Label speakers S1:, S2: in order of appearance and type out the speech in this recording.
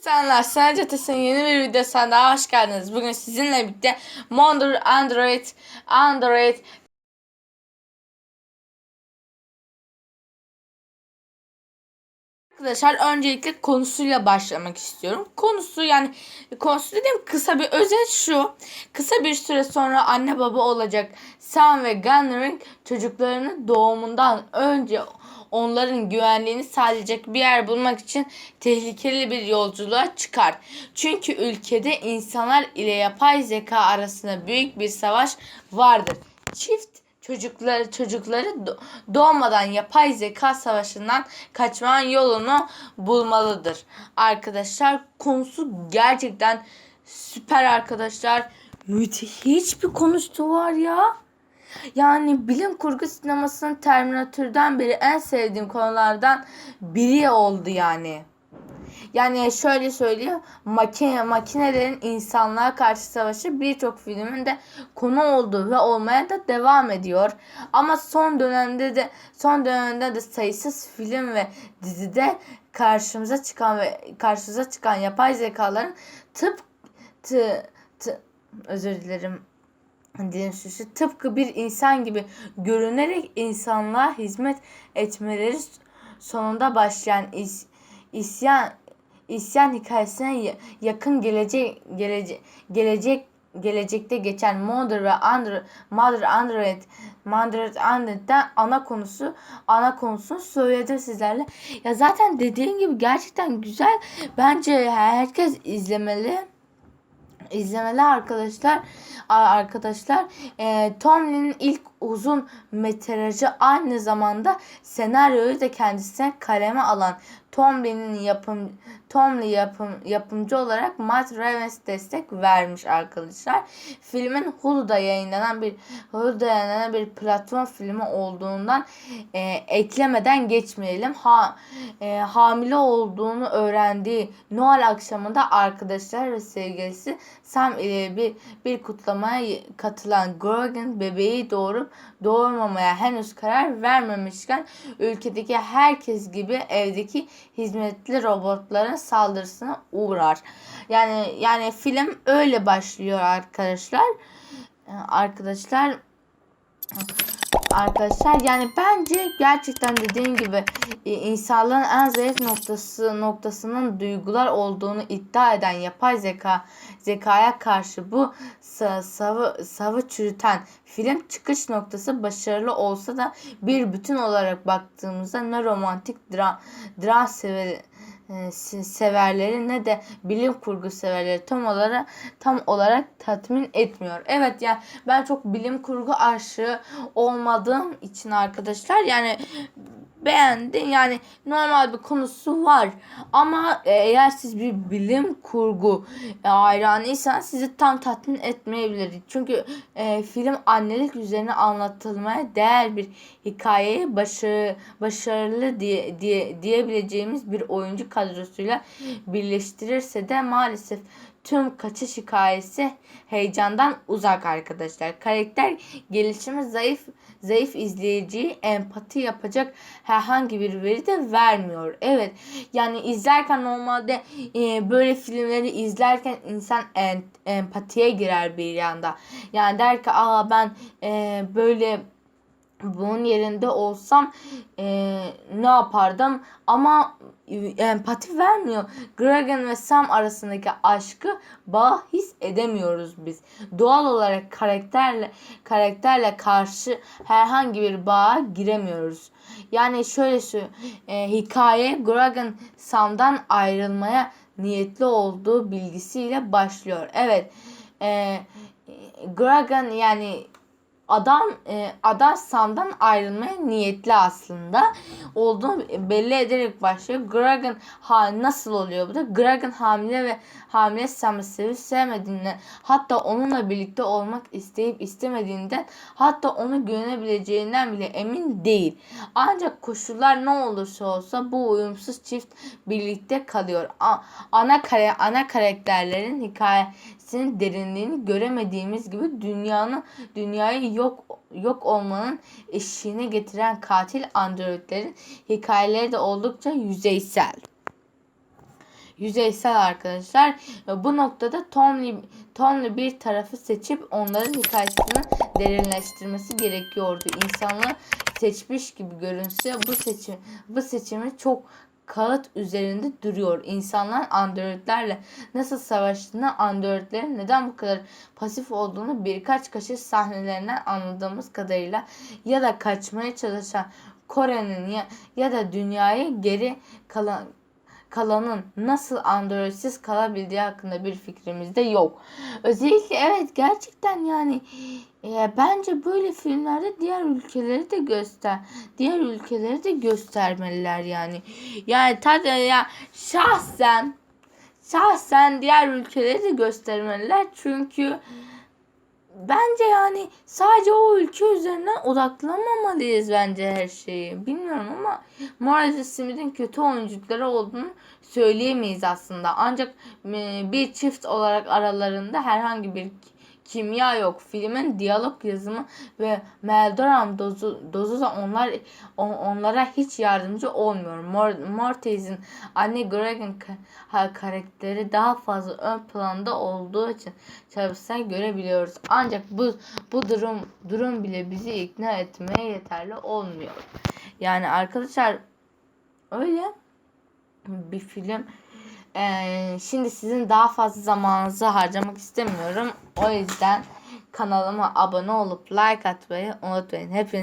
S1: Selamlar, Sanat Ötesi'nin yeni bir videosuna daha hoş geldiniz. Bugün sizinle birlikte Monder Android, Android Arkadaşlar öncelikle konusuyla başlamak istiyorum. Konusu yani konusu dediğim kısa bir özet şu. Kısa bir süre sonra anne baba olacak Sam ve Gunner'ın çocuklarının doğumundan önce onların güvenliğini sağlayacak bir yer bulmak için tehlikeli bir yolculuğa çıkar. Çünkü ülkede insanlar ile yapay zeka arasında büyük bir savaş vardır. Çift çocukları çocukları do- doğmadan yapay zeka savaşından kaçmanın yolunu bulmalıdır. Arkadaşlar konusu gerçekten süper arkadaşlar. Müthiş bir konusu var ya. Yani bilim kurgu sinemasının Terminator'dan beri en sevdiğim konulardan biri oldu yani. Yani şöyle söyleyeyim. Makine, makinelerin insanlığa karşı savaşı birçok filmin de konu oldu ve olmaya da devam ediyor. Ama son dönemde de son dönemde de sayısız film ve dizide karşımıza çıkan ve karşımıza çıkan yapay zekaların tıp tı, tı, özür dilerim şu tıpkı bir insan gibi görünerek insanlığa hizmet etmeleri sonunda başlayan is, isyan isyan hikayesine ya- yakın gelecek gelecek gelecek gelecekte geçen Mother ve Android Mother Android Mother Android'den ana konusu ana konusunu söyledim sizlerle. Ya zaten dediğim gibi gerçekten güzel. Bence herkes izlemeli izlemeli arkadaşlar arkadaşlar. E, Tomlin'in ilk uzun metrajı aynı zamanda senaryoyu da kendisine kaleme alan Tomlin'in yapım Tomlin yapım yapımcı olarak Matt Reeves destek vermiş arkadaşlar. Filmin Hulu'da yayınlanan bir Hulu'da yayınlanan bir platform filmi olduğundan e, eklemeden geçmeyelim. Ha e, hamile olduğunu öğrendiği Noel akşamında arkadaşlar ve sevgilisi Sam ile bir bir kutlamaya katılan Grogan bebeği doğurup doğurmamaya henüz karar vermemişken ülkedeki herkes gibi evdeki hizmetli robotların saldırısına uğrar. Yani yani film öyle başlıyor arkadaşlar. Ee, Arkadaşlar Arkadaşlar. Yani bence gerçekten dediğim gibi e, insanlığın en zayıf noktası noktasının duygular olduğunu iddia eden yapay zeka zekaya karşı bu sa- savı savı çürüten film çıkış noktası başarılı olsa da bir bütün olarak baktığımızda ne romantik dram dram sever, se- severleri ne de bilim kurgu severleri tam olarak tam olarak tatmin etmiyor. Evet yani ben çok bilim kurgu aşığı olmadığım için arkadaşlar yani beğendim yani normal bir konusu var. Ama e, eğer siz bir bilim kurgu e, hayranıysanız sizi tam tatmin etmeyebilir. Çünkü e, film annelik üzerine anlatılmaya değer bir hikayeyi başarı, başarılı diye, diye diyebileceğimiz bir oyuncu kadrosuyla birleştirirse de maalesef tüm kaçış hikayesi heyecandan uzak arkadaşlar. Karakter gelişimi zayıf zayıf izleyiciyi empati yapacak herhangi bir veri de vermiyor. Evet yani izlerken normalde e, böyle filmleri izlerken insan en, empatiye girer bir yanda. Yani der ki aa ben e, böyle bunun yerinde olsam e, ne yapardım ama e, empati vermiyor. Gregan ve Sam arasındaki aşkı bağ his edemiyoruz biz. Doğal olarak karakterle karakterle karşı herhangi bir bağa giremiyoruz. Yani şöyle şu e, hikaye Gregan Sam'dan ayrılmaya niyetli olduğu bilgisiyle başlıyor. Evet. E, Gregan yani adam e, adam Sam'dan ayrılmaya niyetli aslında olduğunu belli ederek başlıyor. Gregan ha nasıl oluyor bu da? Gregan hamile ve hamile Sam'ı sevip sevmediğinden hatta onunla birlikte olmak isteyip istemediğinden hatta onu güvenebileceğinden bile emin değil. Ancak koşullar ne olursa olsa bu uyumsuz çift birlikte kalıyor. A- ana kare ana karakterlerin hikayesinin derinliğini göremediğimiz gibi dünyanın dünyayı yok yok olmanın eşiğine getiren katil androidlerin hikayeleri de oldukça yüzeysel. yüzeysel arkadaşlar. Bu noktada Tomly, Tomly bir tarafı seçip onların hikayesini derinleştirmesi gerekiyordu. İnsanlar seçmiş gibi görünse bu seçim bu seçimi çok kağıt üzerinde duruyor. İnsanlar androidlerle nasıl savaştığını, androidlerin neden bu kadar pasif olduğunu birkaç kaşış sahnelerinden anladığımız kadarıyla ya da kaçmaya çalışan Kore'nin ya, ya da dünyaya geri kalan kalanın nasıl androidsiz kalabildiği hakkında bir fikrimiz de yok. Özellikle evet gerçekten yani e, bence böyle filmlerde diğer ülkeleri de göster diğer ülkeleri de göstermeliler yani. Yani tabii ya şahsen şahsen diğer ülkeleri de göstermeliler çünkü bence yani sadece o ülke üzerinden odaklanmamalıyız bence her şeyi. Bilmiyorum ama Morales Smith'in kötü oyunculukları olduğunu söyleyemeyiz aslında. Ancak bir çift olarak aralarında herhangi bir kimya yok. Filmin diyalog yazımı ve melodrama dozu, dozu da onlar on- onlara hiç yardımcı olmuyor. Mor, Mortez'in anne Greg'in karakteri daha fazla ön planda olduğu için çalışsa görebiliyoruz. Ancak bu bu durum durum bile bizi ikna etmeye yeterli olmuyor. Yani arkadaşlar öyle bir film. Ee, şimdi sizin daha fazla zamanınızı harcamak istemiyorum. O yüzden kanalıma abone olup like atmayı unutmayın. Hepiniz